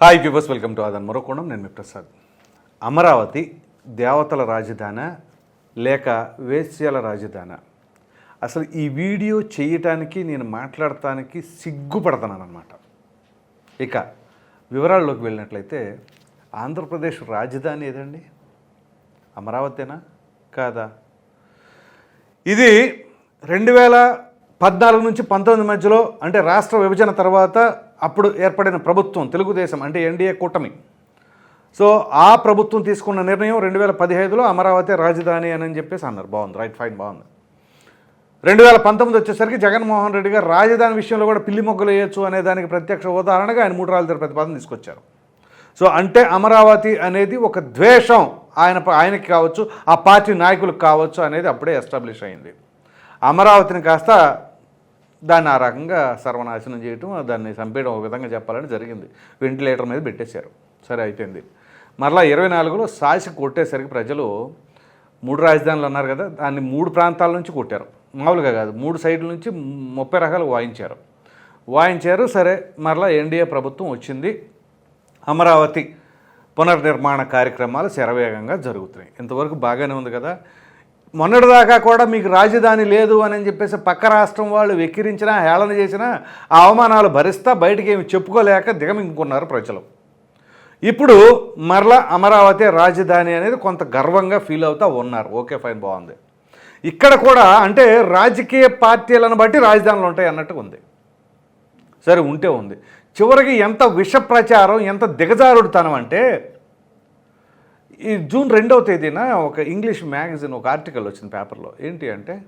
Hi viewers welcome to Aadhan మరొకోణం. నేను మీ ప్రసాద్. అమరావతి దేవతల రాజధాన లేక వేశ్యాల రాజధాన. అసలు ఈ వీడియో చేయటానికి నేను మాట్లాడటానికి సిగ్గుపడతాను అనమాట ఇక వివరాల్లోకి వెళ్ళినట్లయితే ఆంధ్రప్రదేశ్ రాజధాని ఏదండి? అమరావతేనా? కాదా? ఇది రెండు వేల పద్నాలుగు నుంచి పంతొమ్మిది మధ్యలో అంటే రాష్ట్ర విభజన తర్వాత అప్పుడు ఏర్పడిన ప్రభుత్వం తెలుగుదేశం అంటే ఎన్డీఏ కూటమి. సో ఆ ప్రభుత్వం తీసుకున్న నిర్ణయం రెండు వేల పదిహేదులో అమరావతి రాజధాని అని చెప్పేసి అన్నారు. బాగుంది రైట్ ఫైన్ బాగుంది. రెండు వేల పంతొమ్మిది వచ్చేసరికి జగన్మోహన్ రెడ్డి గారు రాజధాని విషయంలో కూడా పిల్లి మొగ్గలు వేయచ్చు అనే దానికి ప్రత్యక్ష ఉదాహరణగా ఆయన మూడు రాజధాని ప్రతిపాదన తీసుకొచ్చారు. సో అంటే అమరావతి అనేది ఒక ద్వేషం ఆయన ఆయనకి కావచ్చు ఆ పార్టీ నాయకులకు కావచ్చు అనేది అప్పుడే ఎస్టాబ్లిష్ అయింది. అమరావతిని కాస్త దాన్ని ఆ రకంగా సర్వనాశనం చేయటం దాన్ని చంపేయడం ఒక విధంగా చెప్పాలని జరిగింది. వెంటిలేటర్ మీద పెట్టేశారు. సరే అయిపోయింది. మరలా ఇరవై నాలుగులో సాసి కొట్టేసరికి ప్రజలు మూడు రాజధానులు అన్నారు కదా దాన్ని మూడు ప్రాంతాల నుంచి కొట్టారు. మామూలుగా కాదు మూడు సైడ్ల నుంచి ముప్పై రకాలు వాయించారు. వాయించారు సరే మరలా ఎన్డీఏ ప్రభుత్వం వచ్చింది. అమరావతి పునర్నిర్మాణ కార్యక్రమాలు శరవేగంగా జరుగుతున్నాయి. ఇంతవరకు బాగానే ఉంది కదా. మొన్నటిదాకా కూడా మీకు రాజధాని లేదు అని చెప్పేసి పక్క రాష్ట్రం వాళ్ళు వెక్కిరించినా హేళన చేసినా ఆ అవమానాలు భరిస్తా బయటికి ఏమి చెప్పుకోలేక దిగమింగుకున్నారు ప్రజలు. ఇప్పుడు మరలా అమరావతి రాజధాని అనేది కొంత గర్వంగా ఫీల్ అవుతూ ఉన్నారు. ఓకే ఫైన్ బాగుంది. ఇక్కడ కూడా అంటే రాజకీయ పార్టీలను బట్టి రాజధానులు ఉంటాయి అన్నట్టు ఉంది. సరే ఉంటే ఉంది. చివరికి ఎంత విష ప్రచారం ఎంత దిగజారుడుతనం అంటే ఈ జూన్ రెండవ తేదీన ఒక ఇంగ్లీష్ మ్యాగజైన్ ఒక ఆర్టికల్ వచ్చింది పేపర్లో. ఏంటి అంటే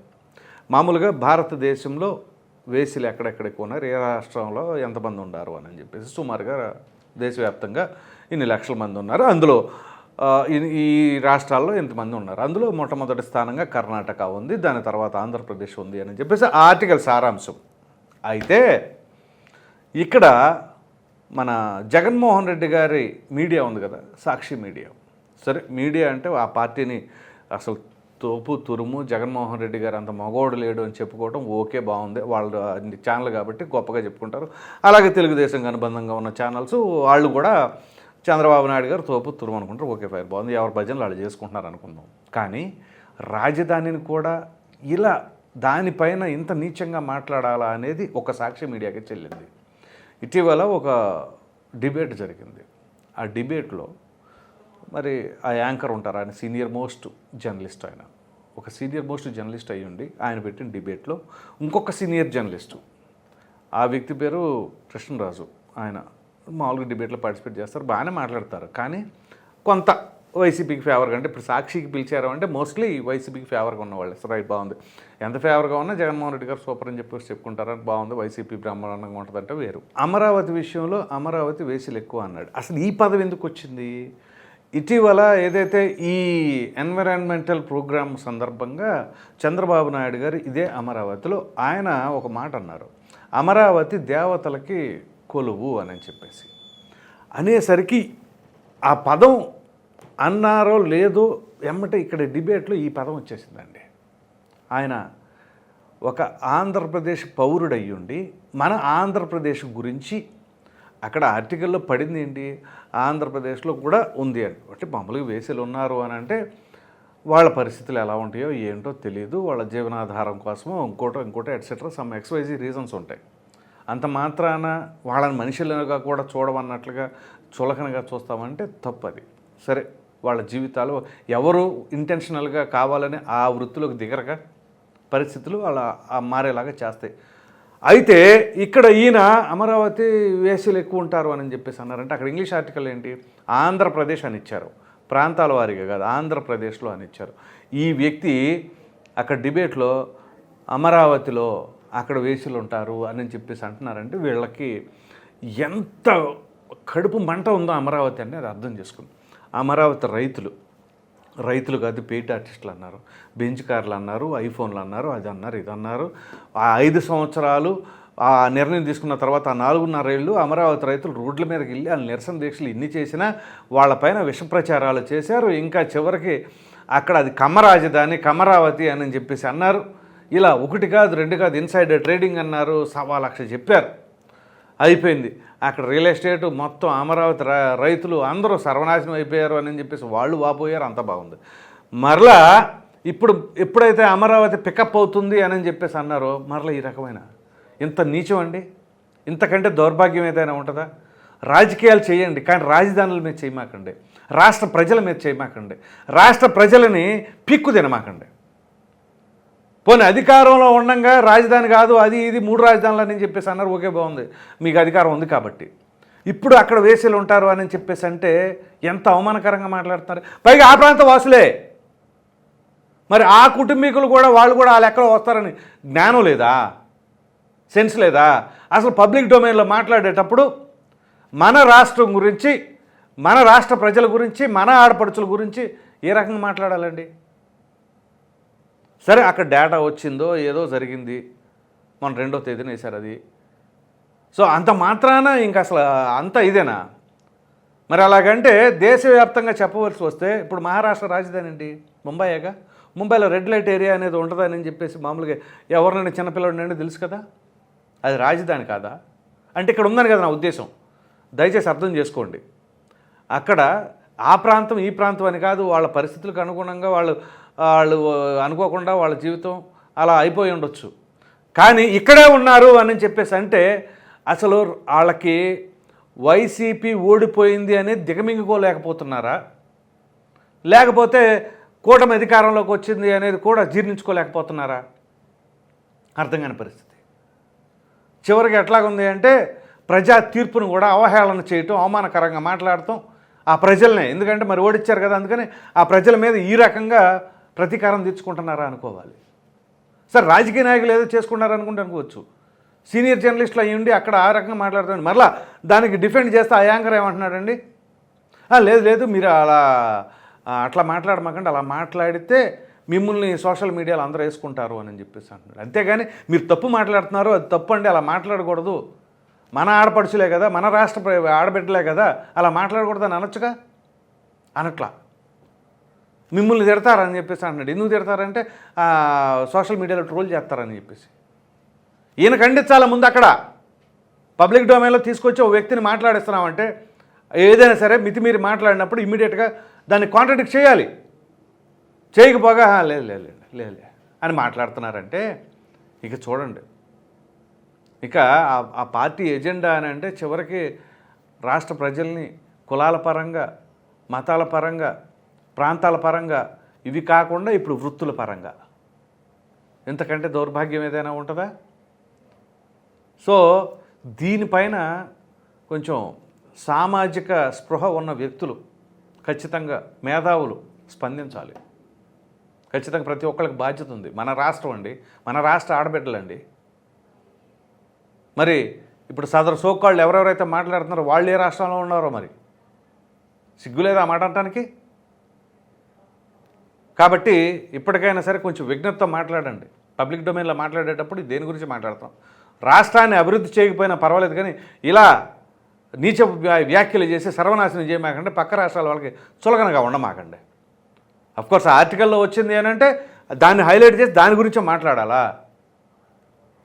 మామూలుగా భారతదేశంలో వేసులు ఎక్కడెక్కడికి ఉన్నారు ఏ రాష్ట్రంలో ఎంతమంది ఉన్నారు అని చెప్పేసి సుమారుగా దేశవ్యాప్తంగా ఇన్ని లక్షల మంది ఉన్నారు. అందులో ఈ- రాష్ట్రాల్లో ఎంతమంది ఉన్నారు? అందులో మొట్టమొదటి స్థానంగా కర్ణాటక ఉంది దాని తర్వాత ఆంధ్రప్రదేశ్ ఉంది అని చెప్పేసి ఆ ఆర్టికల్ సారాంశం. అయితే ఇక్కడ మన జగన్మోహన్ రెడ్డి గారి మీడియా ఉంది కదా సాక్షి మీడియా. సరే మీడియా అంటే ఆ పార్టీని అసలు తోపు తురుము జగన్మోహన్ రెడ్డి గారు అంత మగోడు లేడు అని చెప్పుకోవడం ఓకే బాగుంది. వాళ్ళు ఛానల్ కాబట్టి గొప్పగా చెప్పుకుంటారు. అలాగే తెలుగుదేశం అనుబంధంగా ఉన్న ఛానల్స్ వాళ్ళు కూడా చంద్రబాబు నాయుడు గారు తోపు తురుము అనుకుంటారు. ఓకే ఫైర్ బాగుంది. ఎవరి భజనలు వాళ్ళు చేసుకుంటున్నారు అనుకుందాం. కానీ రాజధానిని కూడా ఇలా దానిపైన ఇంత నీచంగా మాట్లాడాలా అనేది ఒక సాక్షి మీడియాకి చెల్లింది. ఇటీవల ఒక డిబేట్ జరిగింది. ఆ డిబేట్లో మరి ఆ యాంకర్ ఉంటారు. ఆయన సీనియర్ మోస్ట్ జర్నలిస్ట్ ఆయన. ఒక సీనియర్ మోస్ట్ జర్నలిస్ట్ అయ్యి ఉండి ఆయన పెట్టిన డిబేట్లో ఇంకొక సీనియర్ జర్నలిస్టు. ఆ వ్యక్తి పేరు కృష్ణరాజు. ఆయన మామూలుగా డిబేట్లో పార్టిసిపేట్ చేస్తారు. బాగానే మాట్లాడతారు. కానీ కొంత వైసీపీకి ఫేవర్గా అంటే ఇప్పుడు సాక్షికి పిలిచారు అంటే మోస్ట్లీ వైసీపీకి ఫేవర్గా ఉన్నవాళ్ళు. రైట్ బాగుంది. ఎంత ఫేవర్గా ఉన్నా జగన్మోహన్ రెడ్డి గారు సూపర్ అని చెప్పేసి చెప్పుకుంటారని బాగుంది. వైసీపీ బ్రహ్మాండంగా ఉంటుందంటే వేరు. అమరావతి విషయంలో అమరావతి వేసులు ఎక్కువ అన్నాడు. అసలు ఈ పదవి ఎందుకు వచ్చింది? ఇటీవల ఏదైతే ఈ ఎన్విరాన్మెంటల్ ప్రోగ్రామ్ సందర్భంగా చంద్రబాబు నాయుడు గారు ఇదే అమరావతిలో ఆయన ఒక మాట అన్నారు. అమరావతి దేవతలకి కొలువు అని చెప్పేసి. అనేసరికి ఆ పదం అన్నారో లేదో ఎమ్మటే ఇక్కడ డిబేట్లో ఈ పదం వచ్చేసిందండి. ఆయన ఒక ఆంధ్రప్రదేశ్ పౌరుడయ్యుండి మన ఆంధ్రప్రదేశ్ గురించి అక్కడ ఆర్టికల్లో పడింది ఏంటి? ఆంధ్రప్రదేశ్లో కూడా ఉంది అని. అంటే మామూలుగా వేసేలు ఉన్నారు అని అంటే వాళ్ళ పరిస్థితులు ఎలా ఉంటాయో ఏంటో తెలియదు వాళ్ళ జీవనాధారం కోసమో ఇంకోటో ఇంకోటో ఎట్సెట్రా సమ్ ఎక్స్వైజీ రీజన్స్ ఉంటాయి. అంత మాత్రాన వాళ్ళని మనుషులుగా కూడా చూడమన్నట్లుగా చులకనగా చూస్తామంటే తప్పది. సరే వాళ్ళ జీవితాలు ఎవరు ఇంటెన్షనల్గా కావాలని ఆ వృత్తిలోకి దిగరగా పరిస్థితులు అలా మారేలాగా చేస్తాయి. అయితే ఇక్కడ ఈయన అమరావతి వేసులు ఎక్కువ ఉంటారు అని చెప్పేసి అన్నారంటే అక్కడ ఇంగ్లీష్ ఆర్టికల్ ఏంటి? ఆంధ్రప్రదేశ్ అని ఇచ్చారు. ప్రాంతాల వారిగా కాదు ఆంధ్రప్రదేశ్లో అని ఇచ్చారు. ఈ వ్యక్తి అక్కడ డిబేట్లో అమరావతిలో అక్కడ వేసులు ఉంటారు అని చెప్పేసి అంటున్నారంటే వీళ్ళకి ఎంత కడుపు మంట ఉందో అమరావతి అనేది అర్థం చేసుకుంది. అమరావతి రైతులు రైతులు కాదు పెయిట్ ఆర్టిస్టులు అన్నారు. బెంచ్ కార్లు అన్నారు ఐఫోన్లు అన్నారు అది అన్నారు ఇది అన్నారు. ఆ ఐదు సంవత్సరాలు ఆ నిర్ణయం తీసుకున్న తర్వాత ఆ నాలుగున్నర ఏళ్ళు అమరావతి రైతులు రోడ్ల మీదకి వెళ్ళి ఆ నిరసన దీక్షలు ఇన్ని చేసినా వాళ్ళపైన విష ప్రచారాలు చేశారు. ఇంకా చివరికి అక్కడ అది కమ్మ రాజధాని కమరావతి అని చెప్పేసి అన్నారు. ఇలా ఒకటి కాదు రెండు కాదు ఇన్సైడ్ ట్రేడింగ్ అన్నారు సవా లక్ష చెప్పారు. అయిపోయింది. అక్కడ రియల్ ఎస్టేట్ మొత్తం అమరావతి రైతులు అందరూ సర్వనాశనం అయిపోయారు అని చెప్పేసి వాళ్ళు వాపోయారు అంత బాగుంది. మరలా ఇప్పుడు ఎప్పుడైతే అమరావతి పికప్ అవుతుంది అని చెప్పేసి అన్నారో మరలా ఈ రకమైన. ఇంత నీచం అండి? ఇంతకంటే దౌర్భాగ్యం ఏదైనా ఉంటుందా? రాజకీయాలు చేయండి కానీ రాజధానుల మీద చేయమాకండి. రాష్ట్ర ప్రజల మీద చేయమాకండి. రాష్ట్ర ప్రజలని పిక్కు తినమాకండి. పోనీ అధికారంలో ఉండంగా రాజధాని కాదు అది ఇది మూడు రాజధానులు అని చెప్పేసి అన్నారు ఓకే బాగుంది. మీకు అధికారం ఉంది కాబట్టి. ఇప్పుడు అక్కడ వేసేలు ఉంటారు అని చెప్పేసి అంటే ఎంత అవమానకరంగా మాట్లాడుతున్నారు? పైగా ఆ ప్రాంత వాసులే. మరి ఆ కుటుంబీకులు కూడా వాళ్ళు కూడా వాళ్ళు ఎక్కడ వస్తారని జ్ఞానం లేదా? సెన్స్ లేదా? అసలు పబ్లిక్ డొమైన్లో మాట్లాడేటప్పుడు మన రాష్ట్రం గురించి మన రాష్ట్ర ప్రజల గురించి మన ఆడపడుచుల గురించి ఏ రకంగా మాట్లాడాలండి? సరే అక్కడ డేటా వచ్చిందో ఏదో జరిగింది. మన రెండో తేదీన వేశారు అది. సో అంత మాత్రాన ఇంకా అసలు అంత ఇదేనా? మరి అలాగంటే దేశవ్యాప్తంగా చెప్పవలసి వస్తే ఇప్పుడు మహారాష్ట్ర రాజధాని అండి ముంబైగా ముంబైలో రెడ్ లైట్ ఏరియా అనేది ఉంటుందని చెప్పేసి మామూలుగా ఎవరినైనా చిన్నపిల్లడినైనా తెలుసు కదా? అది రాజధాని కాదా? అంటే ఇక్కడ ఉందని కదా నా ఉద్దేశం. దయచేసి అర్థం చేసుకోండి. అక్కడ ఆ ప్రాంతం ఈ ప్రాంతం అని కాదు వాళ్ళ పరిస్థితులకు అనుగుణంగా వాళ్ళు వాళ్ళు అనుకోకుండా వాళ్ళ జీవితం అలా అయిపోయి ఉండొచ్చు. కానీ ఇక్కడే ఉన్నారు అని చెప్పేసి అంటే అసలు వాళ్ళకి వైసీపీ ఓడిపోయింది అనేది దిగమింగుకోలేకపోతున్నారా? లేకపోతే కూటమి అధికారంలోకి వచ్చింది అనేది కూడా జీర్ణించుకోలేకపోతున్నారా? అర్థం కాని పరిస్థితి. చివరికి ఎట్లాగుంది అంటే ప్రజా తీర్పును కూడా అవహేళన చేయటం అవమానకరంగా మాట్లాడటం ఆ ప్రజల్నే. ఎందుకంటే మరి ఓడిచ్చారు కదా అందుకని ఆ ప్రజల మీద ఈ రకంగా ప్రతీకారం తెచ్చుకుంటున్నారా అనుకోవాలి. సార్ రాజకీయ నాయకులు ఏదో చేసుకున్నారనుకుంటే అనుకోవచ్చు. సీనియర్ జర్నలిస్టులు అయ్యి ఉండి అక్కడ ఆ రకంగా మాట్లాడుతుంది మరలా దానికి డిఫెండ్ చేస్తే ఆ యాంకర్ ఏమంటున్నాడండి? లేదు లేదు మీరు అలా అట్లా మాట్లాడమాకండి. అలా మాట్లాడితే మిమ్మల్ని సోషల్ మీడియాలో అందరూ వేసుకుంటారు అని చెప్పేసి అంటున్నాడు అంతేగాని మీరు తప్పు మాట్లాడుతున్నారు అది తప్పు అండి అలా మాట్లాడకూడదు. మన ఆడపడుచులే కదా మన రాష్ట్ర ఆడబిడ్డలే కదా అలా మాట్లాడకూడదు అని అనొచ్చుగా? అనట్లా. మిమ్మల్ని తిడతారని చెప్పేసి అంటున్నాడు ఎందుకు తిడతారంటే సోషల్ మీడియాలో ట్రోల్ చేస్తారని చెప్పేసి. ఈయన ఖండించాల ముందు అక్కడ పబ్లిక్ డొమైన్లో తీసుకొచ్చి ఒక వ్యక్తిని మాట్లాడిస్తున్నామంటే ఏదైనా సరే మితిమీరి మాట్లాడినప్పుడు ఇమీడియట్గా దాన్ని కాంట్రడిక్ట్ చేయాలి. చేయకపోగా లేదు లేదు లేదు, లేదు అని మాట్లాడుతున్నారంటే ఇక చూడండి. ఇక ఆ పార్టీ ఎజెండా అని అంటే చివరికి రాష్ట్ర ప్రజల్ని కులాల పరంగా మతాల పరంగా ప్రాంతాల పరంగా ఇవి కాకుండా ఇప్పుడు వృత్తుల పరంగా. ఎంతకంటే దౌర్భాగ్యం ఏదైనా ఉంటుందా? సో దీనిపైన కొంచెం సామాజిక స్పృహ ఉన్న వ్యక్తులు ఖచ్చితంగా మేధావులు స్పందించాలి. ఖచ్చితంగా ప్రతి ఒక్కరికి బాధ్యత ఉంది. మన రాష్ట్రం అండి మన రాష్ట్ర ఆడబిడ్డలండి. మరి ఇప్పుడు సదరు సోకాళ్ళు ఎవరెవరైతే మాట్లాడుతున్నారో వాళ్ళు ఏ రాష్ట్రంలో ఉన్నారో మరి? సిగ్గులేదా మాట అంటానికి కాబట్టి ఇప్పటికైనా సరే కొంచెం విఘ్నతతో మాట్లాడండి. పబ్లిక్ డొమైన్లో మాట్లాడేటప్పుడు దేని గురించి మాట్లాడతాం? రాష్ట్రాన్ని అభివృద్ధి చేయకపోయినా పర్వాలేదు కానీ ఇలా నీచ వ్యా- వ్యాఖ్యలు చేసి సర్వనాశనం చేయమాకండి. పక్క రాష్ట్రాల వాళ్ళకి చులకనగా ఉండమాకండి. కోర్స్ ఆర్టికల్లో వచ్చింది ఏంటంటే దాన్ని హైలైట్ చేసి దాని గురించి మాట్లాడాలా?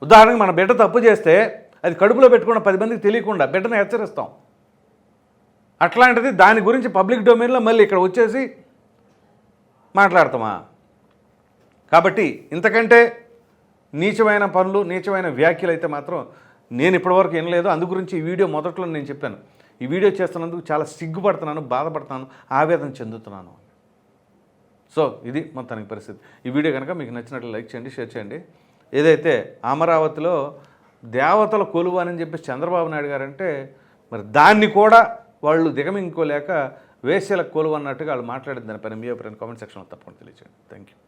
ఉదాహరణకు మన బిడ్డ తప్పు చేస్తే అది కడుపులో పెట్టుకున్న పది మందికి తెలియకుండా బిడ్డను హెచ్చరిస్తాం. అట్లాంటిది దాని గురించి పబ్లిక్ డొమైన్లో మళ్ళీ ఇక్కడ వచ్చేసి మాట్లాడతామా? కాబట్టి ఇంతకంటే నీచమైన పనులు నీచమైన వ్యాఖ్యలు అయితే మాత్రం నేను ఇప్పటివరకు వినలేదు. అందు గురించి ఈ వీడియో మొదట్లో నేను చెప్పాను. ఈ వీడియో చేస్తున్నందుకు చాలా సిగ్గుపడుతున్నాను బాధపడుతున్నాను ఆవేదన చెందుతున్నాను. సో ఇది మొత్తానికి పరిస్థితి. ఈ వీడియో కనుక మీకు నచ్చినట్లు లైక్ చేయండి షేర్ చేయండి. ఏదైతే అమరావతిలో దేవతల కొలువు అని చెప్పేసి చంద్రబాబు నాయుడు గారంటే మరి దాన్ని కూడా వాళ్ళు దిగమింగుకోలేక వేశ్యల కోలు అన్నట్టుగా వాళ్ళు మాట్లాడిన దానిపైన మీ అభిప్రాయం కామెంట్ సెక్షన్లో తప్పకుండా తెలియజేయండి థ్యాంక్ యూ